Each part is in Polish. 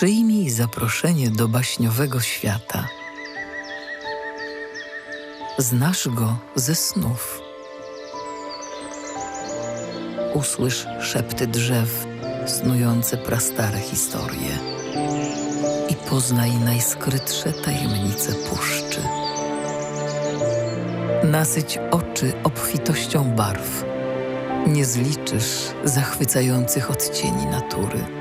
Przyjmij zaproszenie do baśniowego świata. Znasz go ze snów. Usłysz szepty drzew, snujące prastare historie. I poznaj najskrytsze tajemnice puszczy. Nasyć oczy obfitością barw. Nie zliczysz zachwycających odcieni natury.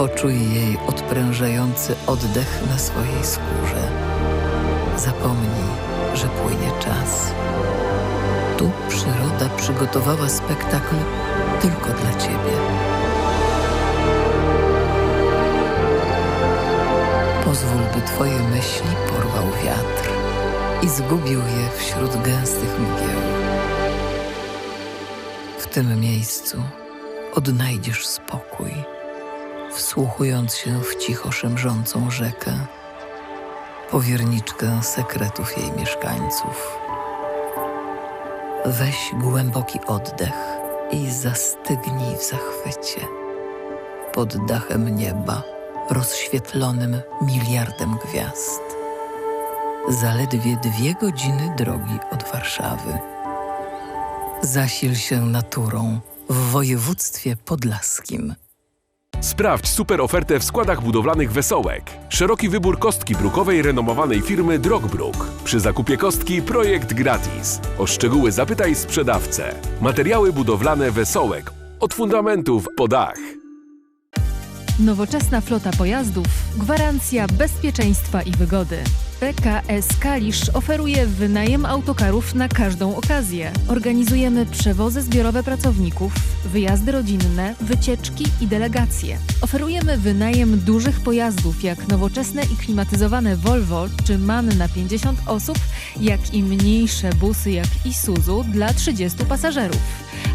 Poczuj jej odprężający oddech na swojej skórze. Zapomnij, że płynie czas. Tu przyroda przygotowała spektakl tylko dla ciebie. Pozwól, by twoje myśli porwał wiatr i zgubił je wśród gęstych mgieł. W tym miejscu odnajdziesz spokój, wsłuchując się w cicho szemrzącą rzekę, powierniczkę sekretów jej mieszkańców. Weź głęboki oddech i zastygnij w zachwycie. Pod dachem nieba, rozświetlonym miliardem gwiazd. Zaledwie dwie godziny drogi od Warszawy. Zasil się naturą w województwie podlaskim. Sprawdź super ofertę w składach budowlanych Wesołek. Szeroki wybór kostki brukowej renomowanej firmy Drogbruk. Przy zakupie kostki projekt gratis. O szczegóły zapytaj sprzedawcę. Materiały budowlane Wesołek. Od fundamentów po dach. Nowoczesna flota pojazdów, gwarancja bezpieczeństwa i wygody. PKS Kalisz oferuje wynajem autokarów na każdą okazję. Organizujemy przewozy zbiorowe pracowników, wyjazdy rodzinne, wycieczki i delegacje. Oferujemy wynajem dużych pojazdów jak nowoczesne i klimatyzowane Volvo czy MAN na 50 osób, jak i mniejsze busy jak Isuzu dla 30 pasażerów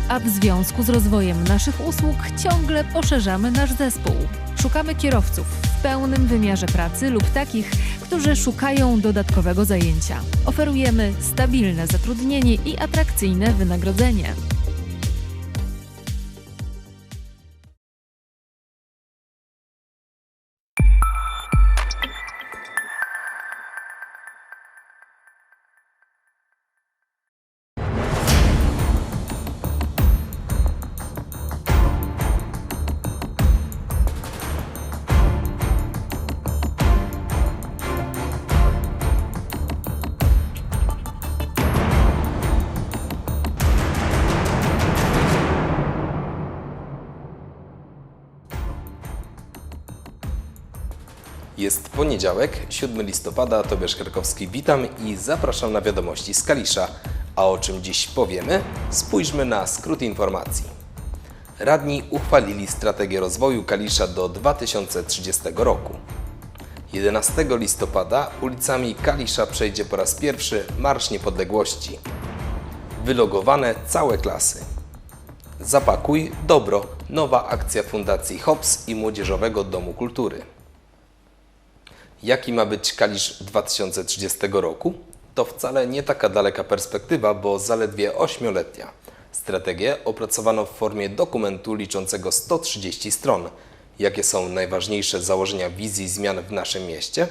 a w związku z rozwojem naszych usług ciągle poszerzamy nasz zespół. Szukamy kierowców w pełnym wymiarze pracy lub takich, którzy szukają dodatkowego zajęcia. Oferujemy stabilne zatrudnienie i atrakcyjne wynagrodzenie. Poniedziałek, 7 listopada, Tobiasz Krakowski, witam i zapraszam na wiadomości z Kalisza. A o czym dziś powiemy? Spójrzmy na skrót informacji. Radni uchwalili strategię rozwoju Kalisza do 2030 roku. 11 listopada ulicami Kalisza przejdzie po raz pierwszy Marsz Niepodległości. Wylogowane całe klasy. Zapakuj dobro. Nowa akcja Fundacji HOPS i Młodzieżowego Domu Kultury. Jaki ma być Kalisz 2030 roku? To wcale nie taka daleka perspektywa, bo zaledwie ośmioletnia. Strategię opracowano w formie dokumentu liczącego 130 stron. Jakie są najważniejsze założenia wizji zmian w naszym mieście?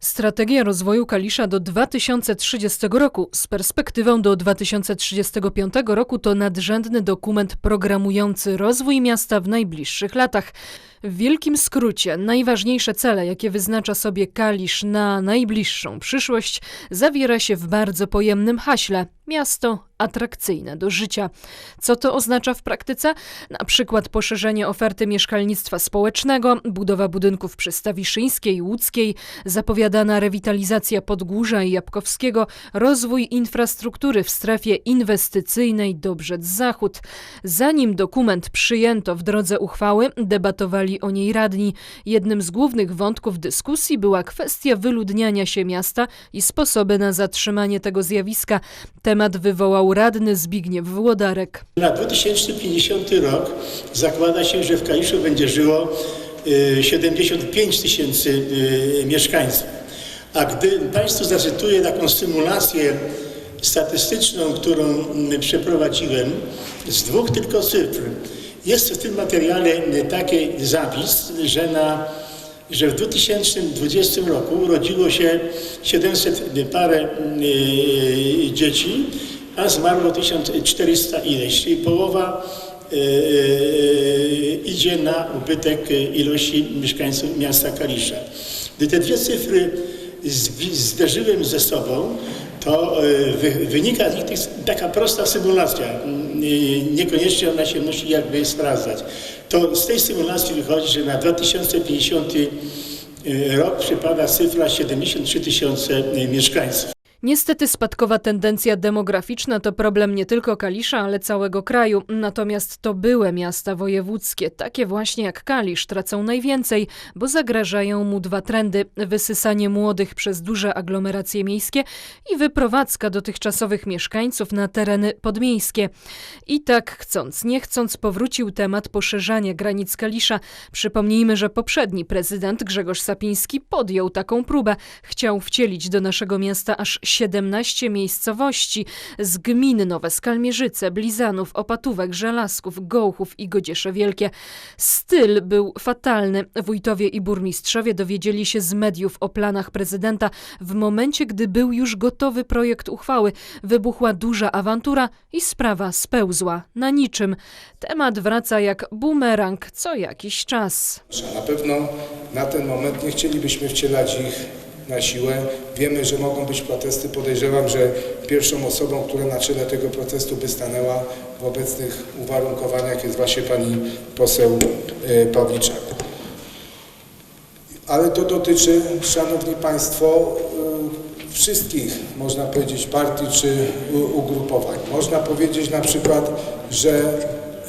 Strategia rozwoju Kalisza do 2030 roku z perspektywą do 2035 roku to nadrzędny dokument programujący rozwój miasta w najbliższych latach. W wielkim skrócie, najważniejsze cele, jakie wyznacza sobie Kalisz na najbliższą przyszłość, zawiera się w bardzo pojemnym haśle miasto atrakcyjne do życia. Co to oznacza w praktyce? Na przykład poszerzenie oferty mieszkalnictwa społecznego, budowa budynków przy Stawiszyńskiej, Łódzkiej, zapowiadana rewitalizacja Podgórza i Jabłkowskiego, rozwój infrastruktury w strefie inwestycyjnej Dobrzec-Zachód. Zanim dokument przyjęto w drodze uchwały, debatowali o niej radni. Jednym z głównych wątków dyskusji była kwestia wyludniania się miasta i sposoby na zatrzymanie tego zjawiska. Temat wywołał radny Zbigniew Włodarek. Na 2050 rok zakłada się, że w Kaliszu będzie żyło y, 75 tysięcy y, mieszkańców. A gdy Państwu zacytuję taką symulację statystyczną, którą mm, przeprowadziłem, z dwóch tylko cyfr. Jest w tym materiale taki zapis, że, na, że w 2020 roku urodziło się 700 parę y, dzieci, a zmarło 1400 ileś, czyli połowa y, y, idzie na ubytek ilości mieszkańców miasta Kalisza. Gdy te dwie cyfry zderzyłem ze sobą, to wy, wynika z nich taka prosta symulacja. Y, Niekoniecznie ona się musi jakby sprawdzać. To z tej symulacji wychodzi, że na 2050 y, rok przypada cyfra 73 tysiące y, mieszkańców. Niestety spadkowa tendencja demograficzna to problem nie tylko Kalisza, ale całego kraju. Natomiast to były miasta wojewódzkie, takie właśnie jak Kalisz, tracą najwięcej, bo zagrażają mu dwa trendy: wysysanie młodych przez duże aglomeracje miejskie i wyprowadzka dotychczasowych mieszkańców na tereny podmiejskie. I tak chcąc, nie chcąc powrócił temat poszerzania granic Kalisza. Przypomnijmy, że poprzedni prezydent Grzegorz Sapiński podjął taką próbę. Chciał wcielić do naszego miasta aż 17 miejscowości z gmin Nowe Skalmierzyce, Blizanów, Opatówek, Żelazków, Gołchów i Godziesze Wielkie. Styl był fatalny. Wójtowie i burmistrzowie dowiedzieli się z mediów o planach prezydenta w momencie, gdy był już gotowy projekt uchwały. Wybuchła duża awantura i sprawa spełzła na niczym. Temat wraca jak bumerang co jakiś czas. Na pewno na ten moment nie chcielibyśmy wcielać ich na siłę. Wiemy, że mogą być protesty. Podejrzewam, że pierwszą osobą, która na czele tego protestu by stanęła w obecnych uwarunkowaniach jest właśnie pani poseł e, Pawliczak. Ale to dotyczy, Szanowni Państwo, y, wszystkich, można powiedzieć, partii czy ugrupowań. Można powiedzieć na przykład, że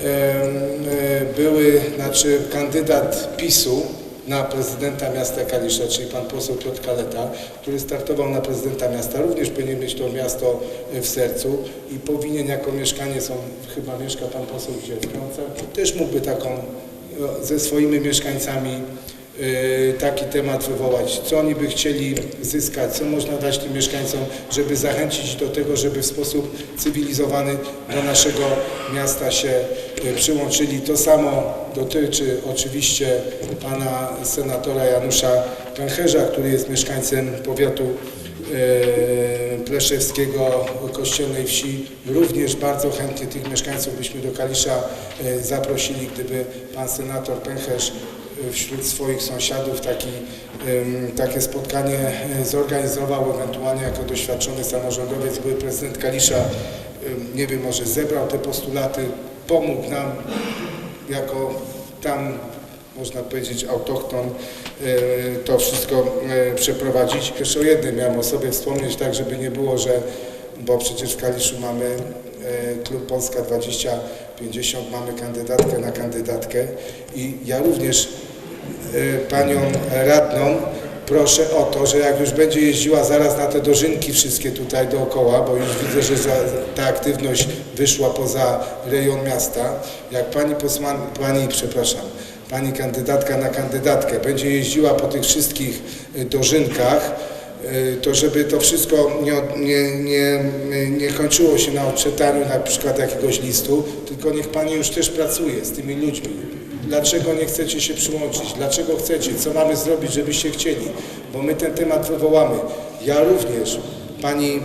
e, były, znaczy kandydat PiSu na prezydenta miasta Kalisza, czyli pan poseł Piotr Kaleta, który startował na prezydenta miasta, również powinien mieć to miasto e, w sercu i powinien jako mieszkaniec, on chyba mieszka pan poseł Krącach, też mógłby taką e, ze swoimi mieszkańcami y, taki temat wywołać. Co oni by chcieli zyskać, co można dać tym mieszkańcom, żeby zachęcić do tego, żeby w sposób cywilizowany do naszego miasta się przyłączyli. To samo dotyczy oczywiście pana senatora Janusza Pęcherza, który jest mieszkańcem powiatu e, Pleszewskiego, Kościelnej Wsi. Również bardzo chętnie tych mieszkańców byśmy do Kalisza e, zaprosili, gdyby pan senator Pęcherz e, wśród swoich sąsiadów taki, takie spotkanie e, zorganizował, ewentualnie jako doświadczony samorządowiec, były prezydent Kalisza, nie wiem, może zebrał te postulaty, pomógł nam jako tam można powiedzieć autochton e, to wszystko e, przeprowadzić. Jeszcze o jednym miałem o sobie wspomnieć, tak żeby nie było, że bo przecież w Kaliszu mamy e, Klub Polska 2050, mamy kandydatkę na kandydatkę i ja również panią radną proszę o to, że jak już będzie jeździła zaraz na te dożynki wszystkie tutaj dookoła, bo już widzę, że za, ta aktywność wyszła poza rejon miasta, jak pani posłan, pani, przepraszam, pani kandydatka na kandydatkę będzie jeździła po tych wszystkich y, dożynkach, y, to żeby to wszystko nie, nie, nie, nie kończyło się na odczytaniu na przykład jakiegoś listu, tylko niech Pani już też pracuje z tymi ludźmi. Dlaczego nie chcecie się przyłączyć? Dlaczego chcecie? Co mamy zrobić, żebyście chcieli? Bo my ten temat wywołamy. Ja również, Pani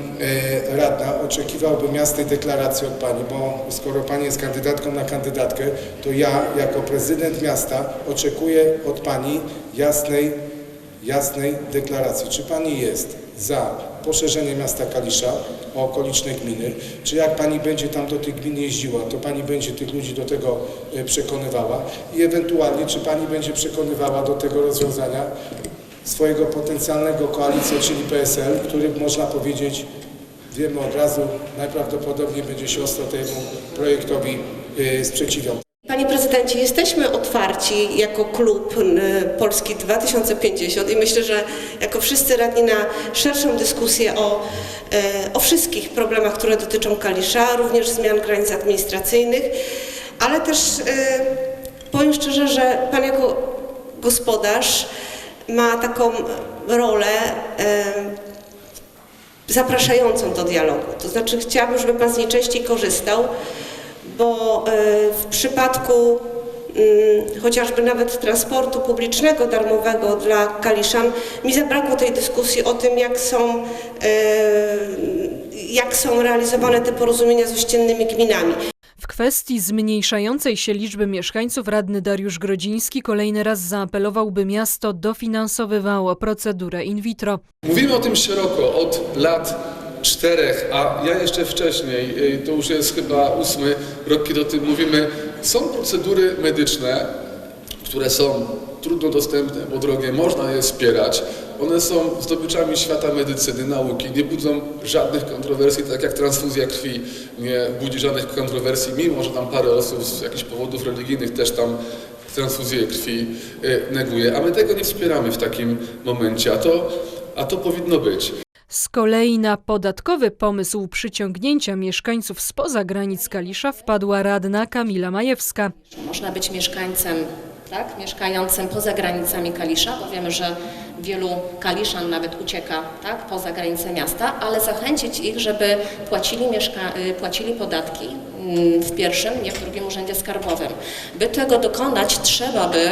e, radna, oczekiwałbym jasnej deklaracji od Pani, bo skoro Pani jest kandydatką na kandydatkę, to ja jako prezydent miasta oczekuję od Pani jasnej jasnej deklaracji, czy Pani jest za poszerzeniem miasta Kalisza o okoliczne gminy, czy jak Pani będzie tam do tych gmin jeździła, to Pani będzie tych ludzi do tego e, przekonywała i ewentualnie, czy Pani będzie przekonywała do tego rozwiązania swojego potencjalnego koalicję, czyli PSL, który można powiedzieć, wiemy od razu, najprawdopodobniej będzie się ostro temu projektowi e, sprzeciwiał. Panie prezydencie, jesteśmy otwarci jako klub y, Polski 2050 i myślę, że jako wszyscy radni na szerszą dyskusję o, y, o wszystkich problemach, które dotyczą Kalisza, również zmian granic administracyjnych, ale też y, powiem szczerze, że Pan jako gospodarz ma taką rolę zapraszającą do dialogu. To znaczy chciałabym, żeby Pan z niej częściej korzystał, bo e, w przypadku mm, chociażby nawet transportu publicznego darmowego dla Kaliszan mi zabrakło tej dyskusji o tym, jak są, e, jak są realizowane te porozumienia z ościennymi gminami. W kwestii zmniejszającej się liczby mieszkańców radny Dariusz Grodziński kolejny raz zaapelował, by miasto dofinansowywało procedurę in vitro. Mówimy o tym szeroko od lat czterech, a ja jeszcze wcześniej, y, to już jest chyba ósmy rok, kiedy o tym mówimy. Są procedury medyczne, które są trudno dostępne, bo drogie, można je wspierać. One są zdobyczami świata medycyny, nauki, nie budzą żadnych kontrowersji, tak jak transfuzja krwi nie budzi żadnych kontrowersji, mimo że tam parę osób z jakichś powodów religijnych też tam transfuzję krwi y, neguje. A my tego nie wspieramy w takim momencie, a to, a to powinno być. Z kolei na podatkowy pomysł przyciągnięcia mieszkańców spoza granic Kalisza wpadła radna Kamila Majewska. Można być mieszkańcem, tak, mieszkającym poza granicami Kalisza, bo wiemy, że wielu Kaliszan nawet ucieka tak, poza granice miasta, ale zachęcić ich, żeby płacili, y, płacili podatki mm, w pierwszym, nie w drugim urzędzie skarbowym. By tego dokonać, trzeba by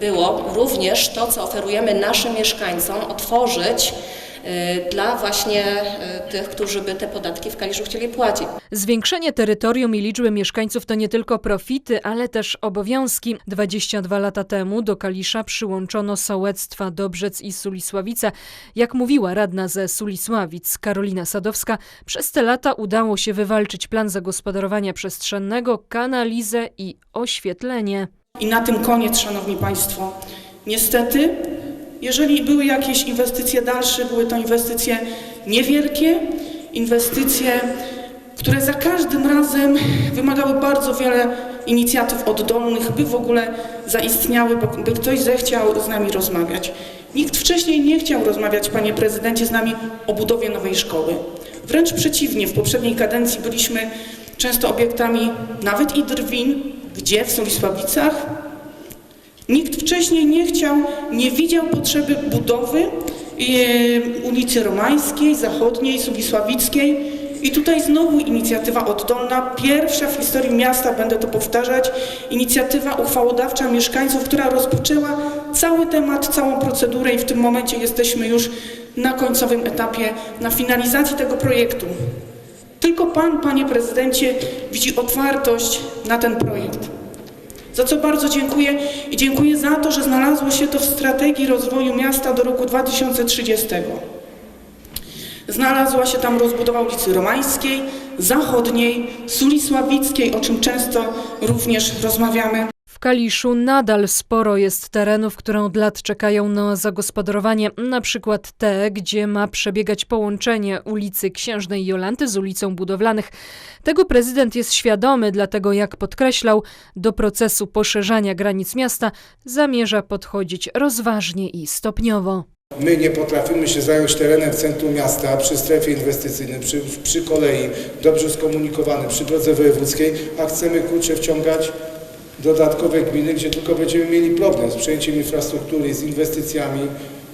było również to, co oferujemy naszym mieszkańcom, otworzyć dla właśnie y, tych, którzy by te podatki w Kaliszu chcieli płacić. Zwiększenie terytorium i liczby mieszkańców to nie tylko profity, ale też obowiązki. 22 lata temu do Kalisza przyłączono sołectwa Dobrzec i Sulisławice. Jak mówiła radna ze Sulisławic Karolina Sadowska, przez te lata udało się wywalczyć plan zagospodarowania przestrzennego, kanalizę i oświetlenie. I na tym koniec, Szanowni Państwo. Niestety, jeżeli były jakieś inwestycje dalsze, były to inwestycje niewielkie, inwestycje, które za każdym razem wymagały bardzo wiele inicjatyw oddolnych, by w ogóle zaistniały, by ktoś zechciał z nami rozmawiać. Nikt wcześniej nie chciał rozmawiać, Panie Prezydencie, z nami o budowie nowej szkoły. Wręcz przeciwnie, w poprzedniej kadencji byliśmy często obiektami nawet i drwin, gdzie w Solisławicach Nikt wcześniej nie chciał, nie widział potrzeby budowy e, ulicy Romańskiej, Zachodniej, Sulisławickiej. I tutaj znowu inicjatywa oddolna, pierwsza w historii miasta, będę to powtarzać, inicjatywa uchwałodawcza mieszkańców, która rozpoczęła cały temat, całą procedurę i w tym momencie jesteśmy już na końcowym etapie, na finalizacji tego projektu. Tylko Pan, Panie Prezydencie, widzi otwartość na ten projekt. Za co bardzo dziękuję i dziękuję za to, że znalazło się to w strategii rozwoju miasta do roku 2030. Znalazła się tam rozbudowa ulicy Romańskiej, Zachodniej, Sulisławickiej, o czym często również rozmawiamy. W Kaliszu nadal sporo jest terenów, które od lat czekają na zagospodarowanie, na przykład te, gdzie ma przebiegać połączenie ulicy Księżnej Jolanty z ulicą Budowlanych. Tego prezydent jest świadomy, dlatego jak podkreślał, do procesu poszerzania granic miasta zamierza podchodzić rozważnie i stopniowo. My nie potrafimy się zająć terenem w centrum miasta, przy strefie inwestycyjnej, przy, przy kolei, dobrze skomunikowany, przy drodze wojewódzkiej, a chcemy kurczę wciągać dodatkowe gminy, gdzie tylko będziemy mieli problem z przejęciem infrastruktury, z inwestycjami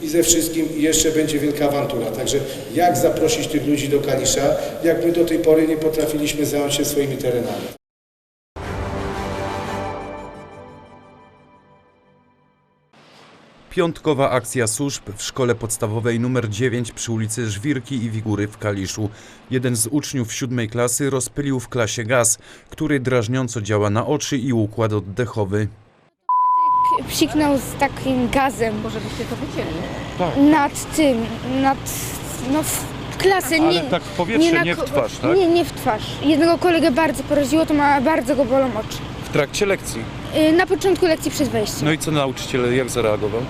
i ze wszystkim i jeszcze będzie wielka awantura. Także jak zaprosić tych ludzi do Kalisza, jak my do tej pory nie potrafiliśmy zająć się swoimi terenami. Piątkowa akcja służb w szkole podstawowej nr 9 przy ulicy Żwirki i Wigury w Kaliszu. Jeden z uczniów siódmej klasy rozpylił w klasie gaz, który drażniąco działa na oczy i układ oddechowy. psiknął z takim gazem. Może byście to widzieli? Nad tym, nad, no w klasę. Ale nie, tak w powietrze, na nie w ko- twarz, tak? Nie, nie w twarz. Jednego kolegę bardzo poraziło, to ma bardzo go bolą oczy. W trakcie lekcji. Y, Na początku lekcji przed wejściem. No i co nauczyciel jak zareagował?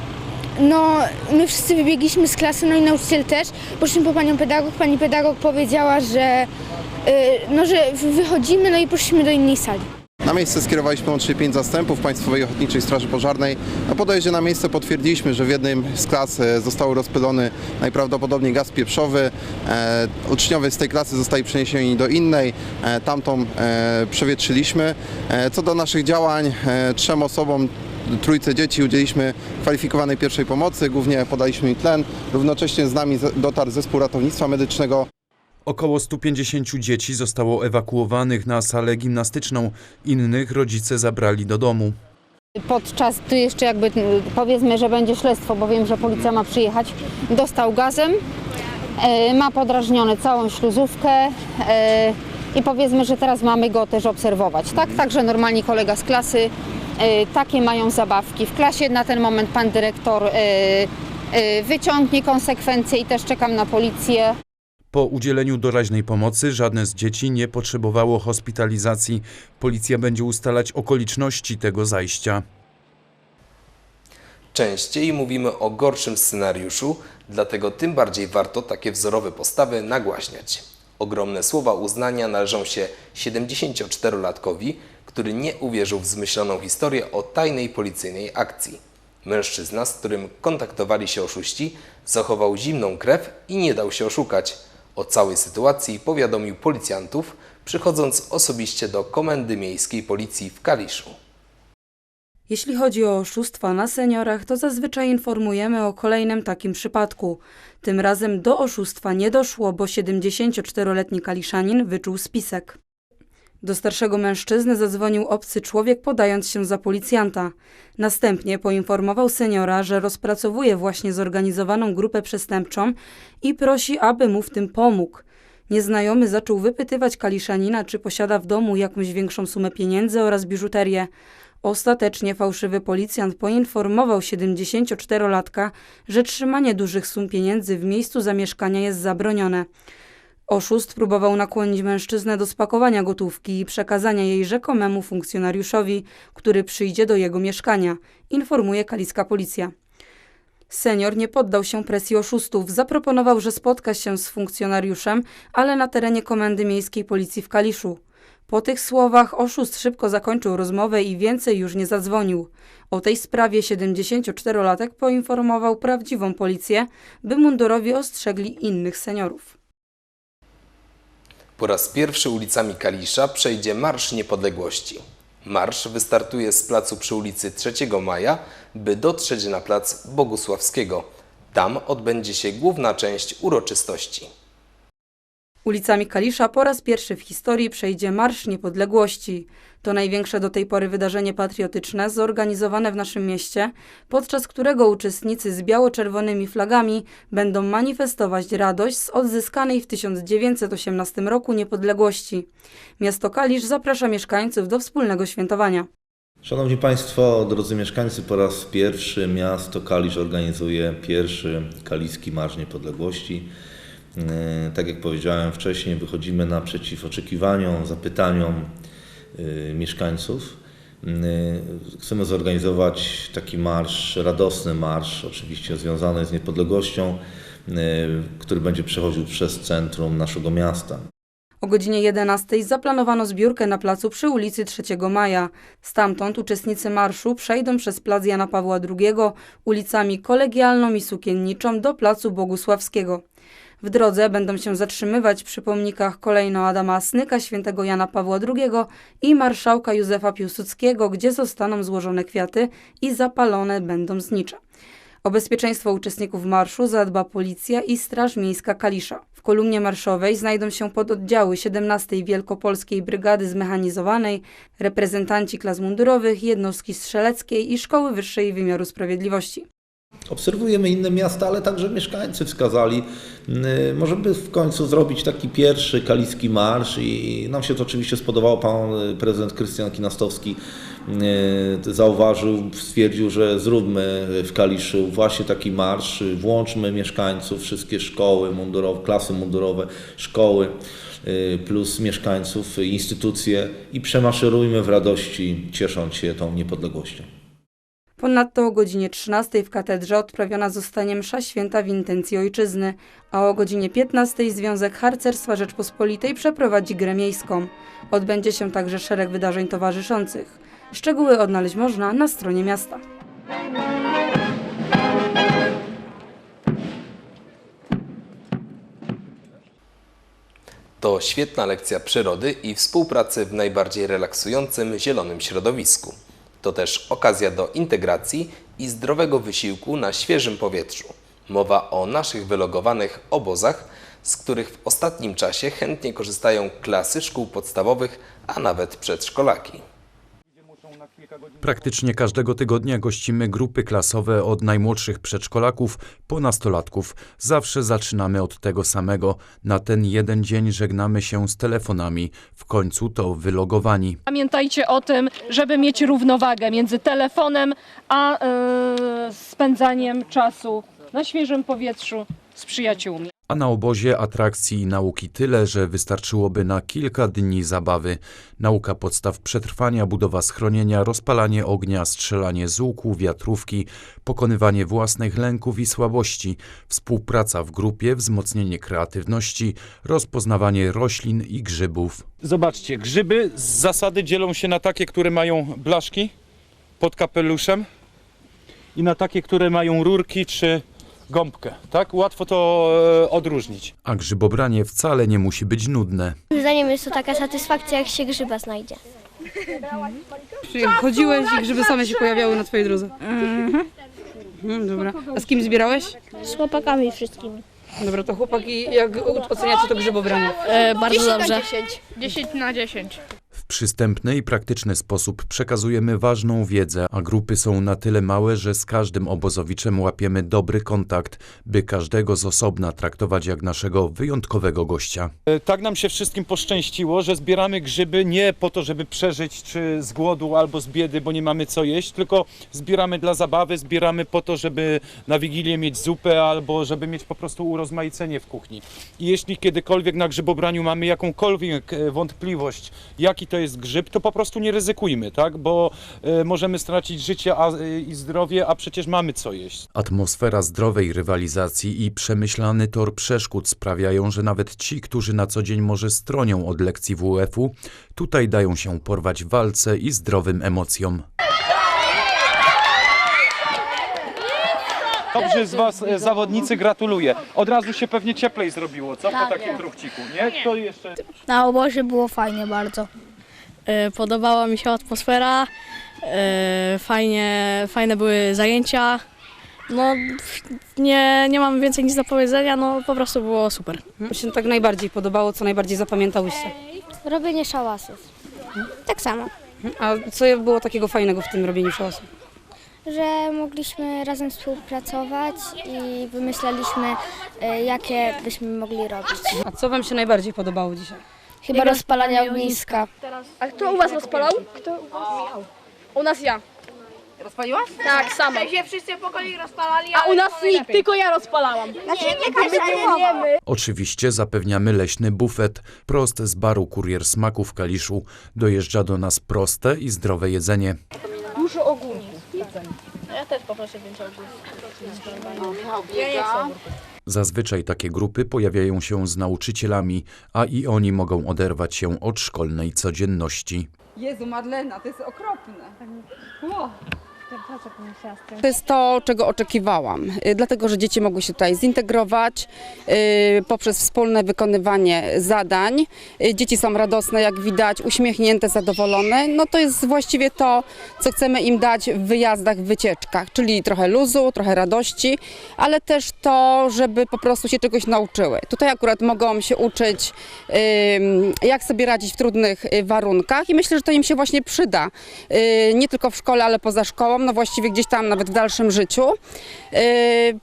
No, my wszyscy wybiegliśmy z klasy, no i nauczyciel też. Poszliśmy po panią pedagog, pani pedagog powiedziała, że, y, no, że wy- wychodzimy, no i poszliśmy do innej sali. Na miejsce skierowaliśmy łącznie pięć zastępów Państwowej Ochotniczej Straży Pożarnej. Na podejście na miejsce potwierdziliśmy, że w jednym z klas e, został rozpylony najprawdopodobniej gaz pieprzowy. E, uczniowie z tej klasy zostali przeniesieni do innej, e, tamtą przewietrzyliśmy. Co do naszych działań, trzem osobom trójce dzieci udzieliliśmy kwalifikowanej pierwszej pomocy, głównie podaliśmy im tlen. Równocześnie z nami dotarł zespół ratownictwa medycznego. Około 150 dzieci zostało ewakuowanych na salę gimnastyczną, innych rodzice zabrali do domu. Podczas tu jeszcze jakby powiedzmy, że będzie śledztwo, bo wiem, że policja ma przyjechać, dostał gazem, e, ma podrażnione całą śluzówkę e, i powiedzmy, że teraz mamy go też obserwować. Tak, także normalnie kolega z klasy, e, takie mają zabawki. W klasie na ten moment pan dyrektor wyciągnie konsekwencje i też czekam na policję. Po udzieleniu doraźnej pomocy żadne z dzieci nie potrzebowało hospitalizacji. Policja będzie ustalać okoliczności tego zajścia. Częściej mówimy o gorszym scenariuszu, dlatego tym bardziej warto takie wzorowe postawy nagłaśniać. Ogromne słowa uznania należą się 74-latkowi, który nie uwierzył w zmyśloną historię o tajnej policyjnej akcji. Mężczyzna, z którym kontaktowali się oszuści, zachował zimną krew i nie dał się oszukać. O całej sytuacji powiadomił policjantów, przychodząc osobiście do Komendy Miejskiej Policji w Kaliszu. Jeśli chodzi o oszustwa na seniorach, to zazwyczaj informujemy o kolejnym takim przypadku. Tym razem do oszustwa nie doszło, bo 74-letni kaliszanin wyczuł spisek. Do starszego mężczyzny zadzwonił obcy człowiek, podając się za policjanta. Następnie poinformował seniora, że rozpracowuje właśnie zorganizowaną grupę przestępczą i prosi, aby mu w tym pomógł. Nieznajomy zaczął wypytywać kaliszanina, czy posiada w domu jakąś większą sumę pieniędzy oraz biżuterię. Ostatecznie fałszywy policjant poinformował 74-latka, że trzymanie dużych sum pieniędzy w miejscu zamieszkania jest zabronione. Oszust próbował nakłonić mężczyznę do spakowania gotówki i przekazania jej rzekomemu funkcjonariuszowi, który przyjdzie do jego mieszkania, informuje kaliska policja. Senior nie poddał się presji oszustów, zaproponował, że spotka się z funkcjonariuszem, ale na terenie Komendy Miejskiej Policji w Kaliszu. Po tych słowach oszust szybko zakończył rozmowę i więcej już nie zadzwonił. O tej sprawie 74-latek poinformował prawdziwą policję, by mundurowi ostrzegli innych seniorów. Po raz pierwszy ulicami Kalisza przejdzie Marsz Niepodległości. Marsz wystartuje z placu przy ulicy 3 Maja, by dotrzeć na plac Bogusławskiego. Tam odbędzie się główna część uroczystości. Ulicami Kalisza po raz pierwszy w historii przejdzie Marsz Niepodległości. To największe do tej pory wydarzenie patriotyczne zorganizowane w naszym mieście, podczas którego uczestnicy z biało-czerwonymi flagami będą manifestować radość z odzyskanej w 1918 roku niepodległości. Miasto Kalisz zaprasza mieszkańców do wspólnego świętowania. Szanowni Państwo, drodzy mieszkańcy, po raz pierwszy miasto Kalisz organizuje pierwszy Kaliski Marsz Niepodległości. E, Tak jak powiedziałem wcześniej, wychodzimy naprzeciw oczekiwaniom, zapytaniom e, mieszkańców. E, Chcemy zorganizować taki marsz, radosny marsz, oczywiście związany z niepodległością, który będzie przechodził przez centrum naszego miasta. O godzinie 11 zaplanowano zbiórkę na placu przy ulicy 3 Maja. Stamtąd uczestnicy marszu przejdą przez plac Jana Pawła II ulicami Kolegialną i Sukienniczą do placu Bogusławskiego. W drodze będą się zatrzymywać przy pomnikach kolejno Adama Snyka, świętego Jana Pawła II i marszałka Józefa Piłsudskiego, gdzie zostaną złożone kwiaty i zapalone będą znicze. O bezpieczeństwo uczestników marszu zadba policja i Straż Miejska Kalisza. W kolumnie marszowej znajdą się pododdziały 17 Wielkopolskiej Brygady Zmechanizowanej, reprezentanci klas mundurowych, jednostki strzeleckiej i Szkoły Wyższej Wymiaru Sprawiedliwości. Obserwujemy inne miasta, ale także mieszkańcy wskazali, y, może by w końcu zrobić taki pierwszy kaliski marsz i nam się to oczywiście spodobało. Pan y, prezydent Krystian Kinastowski y, zauważył, stwierdził, że zróbmy w Kaliszu właśnie taki marsz, włączmy mieszkańców, wszystkie szkoły mundurowe, klasy mundurowe, szkoły plus mieszkańców, instytucje i przemaszerujmy w radości, ciesząc się tą niepodległością. Ponadto o godzinie 13 w katedrze odprawiona zostanie msza święta w intencji ojczyzny, a o godzinie 15 Związek Harcerstwa Rzeczpospolitej przeprowadzi grę miejską. Odbędzie się także szereg wydarzeń towarzyszących. Szczegóły odnaleźć można na stronie miasta. To świetna lekcja przyrody i współpracy w najbardziej relaksującym zielonym środowisku. To też okazja do integracji i zdrowego wysiłku na świeżym powietrzu. Mowa o naszych wylogowanych obozach, z których w ostatnim czasie chętnie korzystają klasy szkół podstawowych, a nawet przedszkolaki. Praktycznie każdego tygodnia gościmy grupy klasowe od najmłodszych przedszkolaków po nastolatków. Zawsze zaczynamy od tego samego. Na ten jeden dzień żegnamy się z telefonami. W końcu to wylogowani. Pamiętajcie o tym, żeby mieć równowagę między telefonem a e, spędzaniem czasu na świeżym powietrzu z przyjaciółmi. A na obozie atrakcji i nauki tyle, że wystarczyłoby na kilka dni zabawy. Nauka podstaw przetrwania, budowa schronienia, rozpalanie ognia, strzelanie z łuku, wiatrówki, pokonywanie własnych lęków i słabości, współpraca w grupie, wzmocnienie kreatywności, rozpoznawanie roślin i grzybów. Zobaczcie, grzyby z zasady dzielą się na takie, które mają blaszki pod kapeluszem i na takie, które mają rurki czy gąbkę. Tak? Łatwo to e, odróżnić. A grzybobranie wcale nie musi być nudne. Moim zdaniem jest to taka satysfakcja, jak się grzyba znajdzie. Chodziłeś i grzyby same się pojawiały na twojej drodze. Mhm, dobra. A z kim zbierałeś? Z chłopakami wszystkimi. Dobra, to chłopaki, jak oceniacie to grzybobranie? bardzo dobrze. 10 na 10. Przystępny i praktyczny sposób przekazujemy ważną wiedzę, a grupy są na tyle małe, że z każdym obozowiczem łapiemy dobry kontakt, by każdego z osobna traktować jak naszego wyjątkowego gościa. E, Tak nam się wszystkim poszczęściło, że zbieramy grzyby nie po to, żeby przeżyć czy z głodu albo z biedy, bo nie mamy co jeść, tylko zbieramy dla zabawy, zbieramy po to, żeby na Wigilię mieć zupę albo żeby mieć po prostu urozmaicenie w kuchni. I jeśli kiedykolwiek na grzybobraniu mamy jakąkolwiek e, wątpliwość, jaki to jest grzyb, to po prostu nie ryzykujmy, tak? Bo e, możemy stracić życie a, e, i zdrowie, a przecież mamy co jeść. Atmosfera zdrowej rywalizacji i przemyślany tor przeszkód sprawiają, że nawet ci, którzy na co dzień może stronią od lekcji WF-u, tutaj dają się porwać walce i zdrowym emocjom. Dobrze z Was e, zawodnicy, gratuluję. Od razu się pewnie cieplej zrobiło, co? Po takim truchciku, nie? Kto jeszcze? Na obozie było fajnie bardzo. Podobała mi się atmosfera, e, fajnie, fajne były zajęcia. No, nie, nie mam więcej nic do powiedzenia, no po prostu było super. Mi się tak najbardziej podobało, co najbardziej zapamiętałyście? Robienie szałasów. Tak samo. A co było takiego fajnego w tym robieniu szałasu? Że mogliśmy razem współpracować i wymyślaliśmy, e, jakie byśmy mogli robić. A co Wam się najbardziej podobało dzisiaj? Chyba rozpalanie ogniska. A kto u Was rozpalał? Kto u Was? U nas ja. Rozpaliłaś? Tak, sama. się wszyscy pokoju rozpalali, A u nas nikt, tylko ja rozpalałam. Znaczy nie każdy nie Oczywiście zapewniamy leśny bufet, prost z baru Kurier Smaku w Kaliszu. Dojeżdża do nas proste i zdrowe jedzenie. Dużo ogórków. Ja też poproszę więcej. Ja nie chcę Zazwyczaj takie grupy pojawiają się z nauczycielami, a i oni mogą oderwać się od szkolnej codzienności. Jezu, Marlena, to jest okropne. To jest to, czego oczekiwałam, y, dlatego że dzieci mogły się tutaj zintegrować y, poprzez wspólne wykonywanie zadań. Y, Dzieci są radosne, jak widać, uśmiechnięte, zadowolone. No to jest właściwie to, co chcemy im dać w wyjazdach, w wycieczkach, czyli trochę luzu, trochę radości, ale też to, żeby po prostu się czegoś nauczyły. Tutaj akurat mogą się uczyć, jak sobie radzić w trudnych warunkach i myślę, że to im się właśnie przyda. Nie tylko w szkole, ale poza szkołą, no właściwie gdzieś tam nawet w dalszym życiu. Y,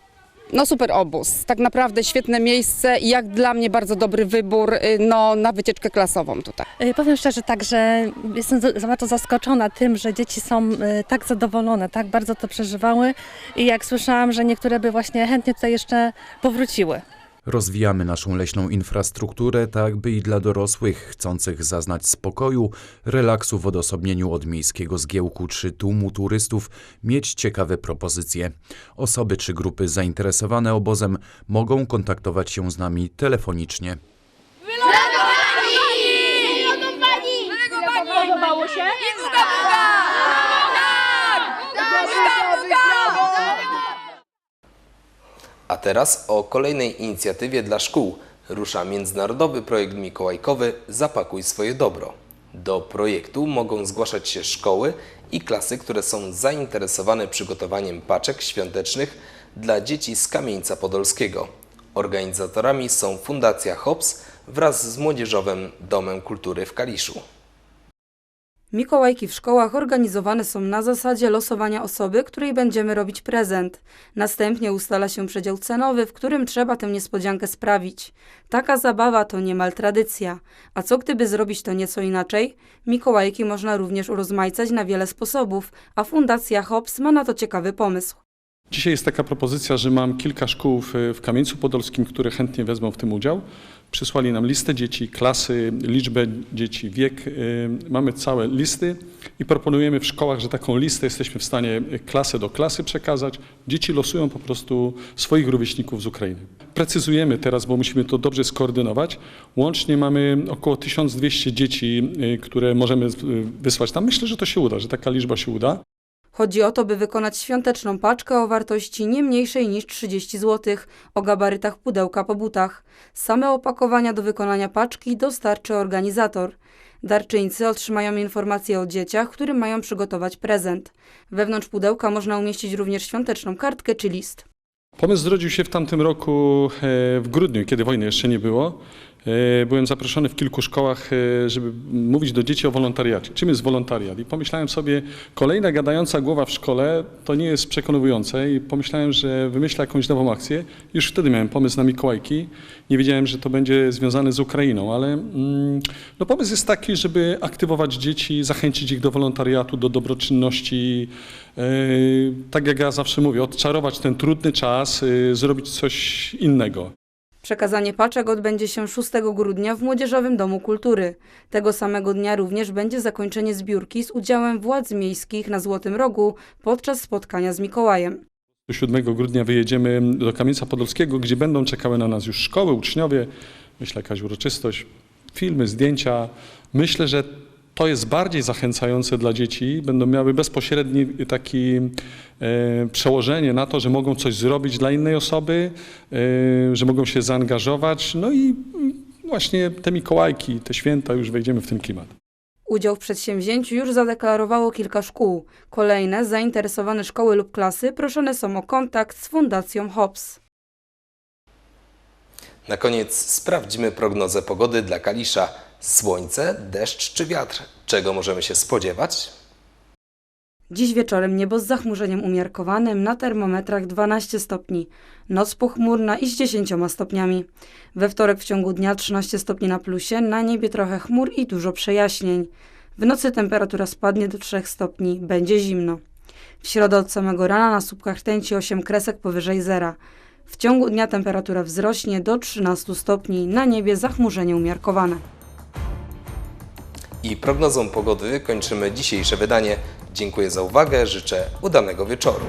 No super obóz, tak naprawdę świetne miejsce i jak dla mnie bardzo dobry wybór y, no, na wycieczkę klasową tutaj. Y, Powiem szczerze tak, że jestem bardzo zaskoczona tym, że dzieci są tak zadowolone, tak bardzo to przeżywały i jak słyszałam, że niektóre by właśnie chętnie tutaj jeszcze powróciły. Rozwijamy naszą leśną infrastrukturę, tak by i dla dorosłych chcących zaznać spokoju, relaksu w odosobnieniu od miejskiego zgiełku czy tłumu turystów mieć ciekawe propozycje. Osoby czy grupy zainteresowane obozem mogą kontaktować się z nami telefonicznie. Podobało się? A teraz o kolejnej inicjatywie dla szkół. Rusza międzynarodowy projekt mikołajkowy Zapakuj swoje dobro. Do projektu mogą zgłaszać się szkoły i klasy, które są zainteresowane przygotowaniem paczek świątecznych dla dzieci z Kamieńca Podolskiego. Organizatorami są Fundacja HOPS wraz z Młodzieżowym Domem Kultury w Kaliszu. Mikołajki w szkołach organizowane są na zasadzie losowania osoby, której będziemy robić prezent. Następnie ustala się przedział cenowy, w którym trzeba tę niespodziankę sprawić. Taka zabawa to niemal tradycja. A co gdyby zrobić to nieco inaczej? Mikołajki można również urozmaicać na wiele sposobów, a Fundacja HOPS ma na to ciekawy pomysł. Dzisiaj jest taka propozycja, że mam kilka szkół w, Kamieńcu Podolskim, które chętnie wezmą w tym udział. Przysłali nam listę dzieci, klasy, liczbę dzieci, wiek. y, Mamy całe listy i proponujemy w szkołach, że taką listę jesteśmy w stanie klasę do klasy przekazać. Dzieci losują po prostu swoich rówieśników z Ukrainy. Precyzujemy teraz, bo musimy to dobrze skoordynować. Łącznie mamy około 1200 dzieci, y, które możemy y, wysłać tam. Myślę, że to się uda, że taka liczba się uda. Chodzi o to, by wykonać świąteczną paczkę o wartości nie mniejszej niż 30 zł, o gabarytach pudełka po butach. Same opakowania do wykonania paczki dostarczy organizator. Darczyńcy otrzymają informacje o dzieciach, którym mają przygotować prezent. Wewnątrz pudełka można umieścić również świąteczną kartkę czy list. Pomysł zrodził się w tamtym roku e, w grudniu, kiedy wojny jeszcze nie było. E, Byłem zaproszony w kilku szkołach, e, żeby mówić do dzieci o wolontariacie. Czym jest wolontariat? I pomyślałem sobie, kolejna gadająca głowa w szkole to nie jest przekonujące i pomyślałem, że wymyślę jakąś nową akcję. Już wtedy miałem pomysł na Mikołajki. Nie wiedziałem, że to będzie związane z Ukrainą, ale mm, no pomysł jest taki, żeby aktywować dzieci, zachęcić ich do wolontariatu, do dobroczynności. E, Tak jak ja zawsze mówię, odczarować ten trudny czas, e, zrobić coś innego. Przekazanie paczek odbędzie się 6 grudnia w Młodzieżowym Domu Kultury. Tego samego dnia również będzie zakończenie zbiórki z udziałem władz miejskich na Złotym Rogu podczas spotkania z Mikołajem. 7 grudnia wyjedziemy do Kamieńca Podolskiego, gdzie będą czekały na nas już szkoły, uczniowie, myślę jakaś uroczystość, filmy, zdjęcia. Myślę, że to jest bardziej zachęcające dla dzieci, będą miały bezpośredni taki e, przełożenie na to, że mogą coś zrobić dla innej osoby, e, że mogą się zaangażować, no i właśnie te Mikołajki, te święta, już wejdziemy w ten klimat. Udział w przedsięwzięciu już zadeklarowało kilka szkół. Kolejne zainteresowane szkoły lub klasy proszone są o kontakt z Fundacją HOPS. Na koniec sprawdźmy prognozę pogody dla Kalisza. Słońce, deszcz czy wiatr? Czego możemy się spodziewać? Dziś wieczorem niebo z zachmurzeniem umiarkowanym, na termometrach 12 stopni. Noc pochmurna i z 10 stopniami. We wtorek w ciągu dnia 13 stopni na plusie, na niebie trochę chmur i dużo przejaśnień. W nocy temperatura spadnie do 3 stopni, będzie zimno. W środę od samego rana na słupkach tęci 8 kresek powyżej zera. W ciągu dnia temperatura wzrośnie do 13 stopni, na niebie zachmurzenie umiarkowane. I prognozą pogody kończymy dzisiejsze wydanie. Dziękuję za uwagę, życzę udanego wieczoru.